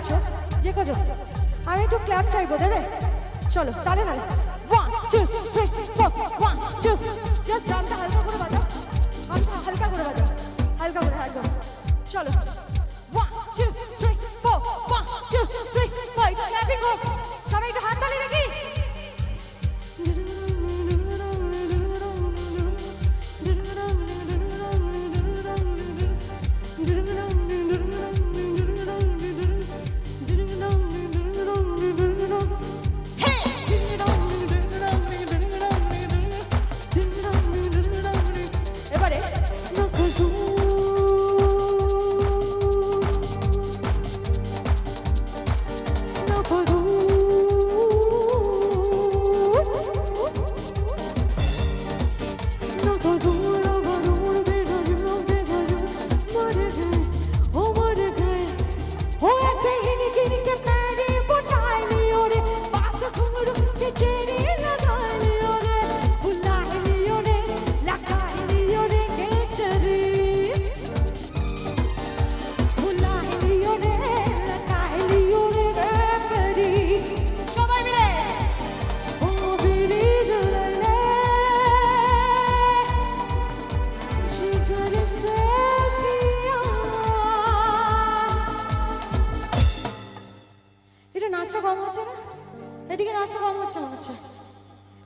আছো? যে কজন আমি একটু ক্ল্যাপ চাইব দেবে চলো তাহলে তাহলে one two three four one সবাই নাচটা কম হচ্ছে না এদিকে নাচটা কম হচ্ছে মনে হচ্ছে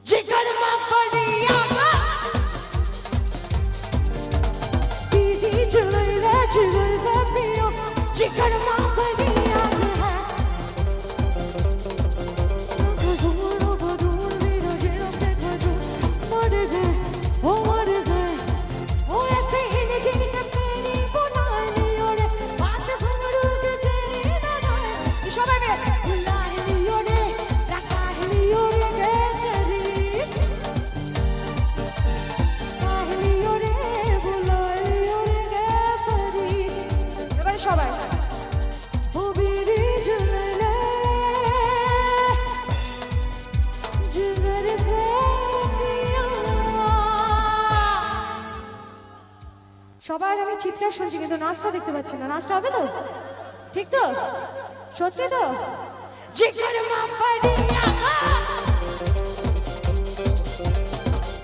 জিগর সবাই সবার আমি চিৎকার শুনছি কিন্তু নাচটা দেখতে পাচ্ছি না। নাচটা হবে তো? ঠিক তো? সত্যি তো? জিগর মা পড়িয়া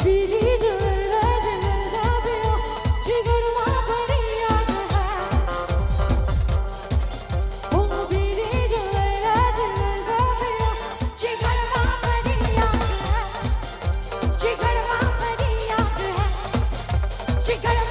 বিরি জুড়লে জিগর